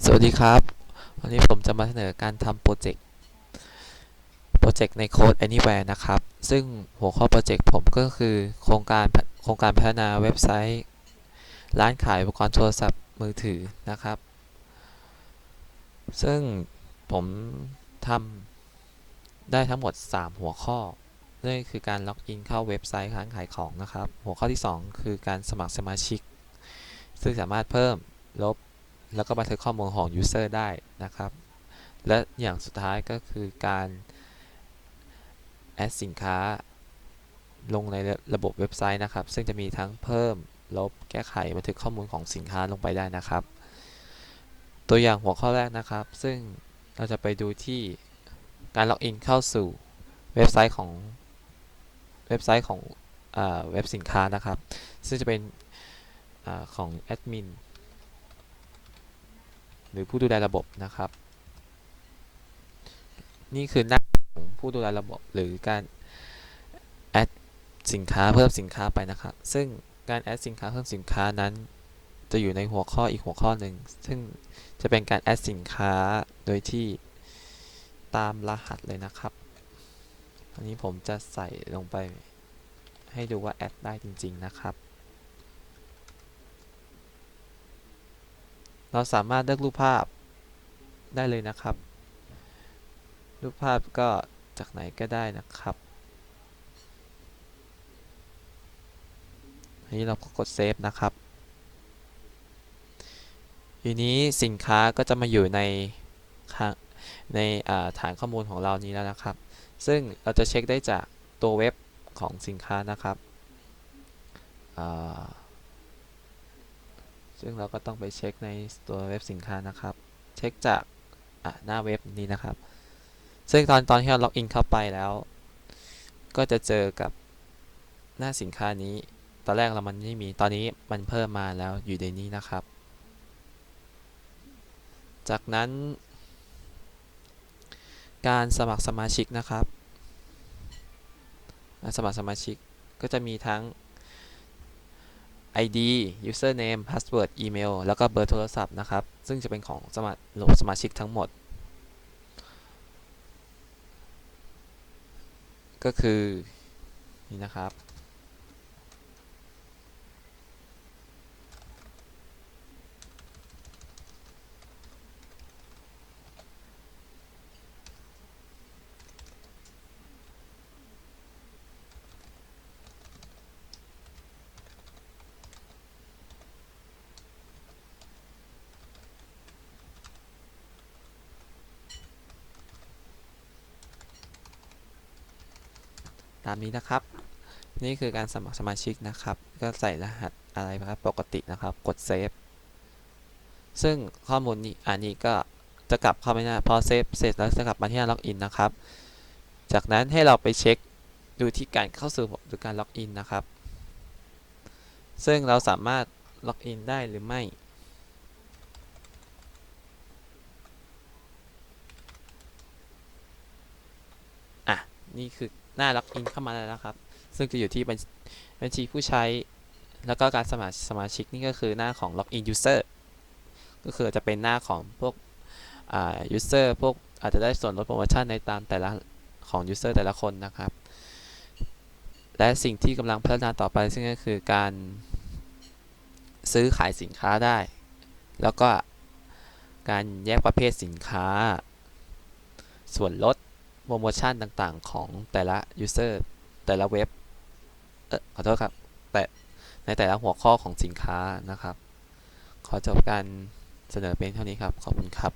สวัสดีครับ วันนี้ผมจะมาเสนอการทำโปรเจกต์โปรเจกต์ใน Code Anywhere นะครับ ซึ่งหัวข้อโปรเจกต์ผมก็คือโครงการโครงการพัฒนาเว็บไซต์ ร้านขายอุปกรณ์โทรศัพท์มือถือนะครับ ซึ่งผมทำได้ทั้งหมด 3 หัวข้อนั่นคือการล็อกอินเข้าเว็บไซต์ร้านขายของนะครับ หัวข้อที่ 2 คือการสมัครสมาชิก ซึ่งสามารถเพิ่มลบ แล้วก็บันทึกข้อมูลของ User ได้นะครับ และอย่างสุดท้ายก็คือการแอดสินค้าลงในระบบเว็บไซต์นะครับ ซึ่งจะมีทั้งเพิ่ม ลบ แก้ไข บันทึกข้อมูลของสินค้าลงไปได้นะครับ ตัวอย่างหัวข้อแรกนะครับ ซึ่งเราจะไปดูที่การล็อกอินเข้าสู่เว็บไซต์ของเว็บไซต์ของเว็บสินค้านะครับ ซึ่งจะเป็นอของแอดมิน หรือผู้ดูแลระบบนะครับ นี่คือหน้าของผู้ดูแลระบบหรือการแอดสินค้าเพิ่มสินค้าไปนะครับ ซึ่งการแอดสินค้าเพิ่มสินค้านั้น จะอยู่ในหัวข้ออีกหัวข้อหนึ่ง ซึ่งจะเป็นการแอดสินค้าโดยที่ตามรหัสเลยนะครับอันนี้ผมจะใส่ลงไปให้ดูว่าแอดได้จริง ๆ นะครับ เราสามารถเลือกรูปภาพได้เลยนะครับ รูปภาพก็จากไหนก็ได้นะครับอันนี้เราก็กดเซฟนะครับทีนี้สินค้าก็จะมาอยู่ในในฐานข้อมูลของเรานี้แล้วนะครับ ซึ่งเราจะเช็คได้จากตัวเว็บของสินค้านะครับ ซึ่งเราก็ต้องไปเช็คในตัวเว็บสินค้านะครับ เช็คจากหน้าเว็บนี้นะครับ ซึ่งตอนตอนที่เราล็อกอินเข้าไปแล้ว ก็จะเจอกับหน้าสินค้านี้ ตอนแรกเรามันไม่มี ตอนนี้มันเพิ่มมาแล้วอยู่ในนี้นะครับ จากนั้น การสมัครสมาชิกนะครับ สมัครสมาชิกก็จะมีทั้ง ID username password อีเมลแล้วก็เบอร์โทรศัพท์นะครับ ซึ่งจะเป็นของสมาสมาชิกทั้งหมด ก็คือ นี่นะครับ ตามนี้นะครับ นี่คือการสมัครสมาชิกนะครับ ก็ใส่รหัสอะไรครับปกตินะครับ กดเซฟ ซึ่งข้อมูลนี้อันนี้ก็จะกลับเข้าไปหน้าพอเซฟเสร็จแล้วจะกลับมาที่หน้าล็อกอินนะครับ จากนั้นให้เราไปเช็คดูที่การเข้าสู่ระบบหรือการล็อกอินนะครับ ซึ่งเราสามารถล็อกอินได้หรือไม่ อะ นี่คือ หน้าล็อกอินเข้ามาแล้วนะครับ ซึ่งจะอยู่ที่บัญชีผู้ใช้ แล้วก็การสมัครสมาชิกนี่ก็คือหน้าของ Login User ก็คือจะเป็นหน้าของพวกอ่า User พวกอาจจะได้ส่วนลดโปรโมชั่นในตามแต่ละของ User แต่ละคนนะครับ และสิ่งที่กำลังพัฒนาต่อไปซึ่งก็คือการซื้อขายสินค้าได้ แล้วก็การแยกประเภทสินค้า ส่วนลด โปรโมชั่นต่างๆ ของแต่ละ user แต่ละเว็บ เออขอโทษครับ แต่ในแต่ละหัวข้อของสินค้านะครับ ขอจบการเสนอเป็นเท่านี้ครับ ขอบคุณครับ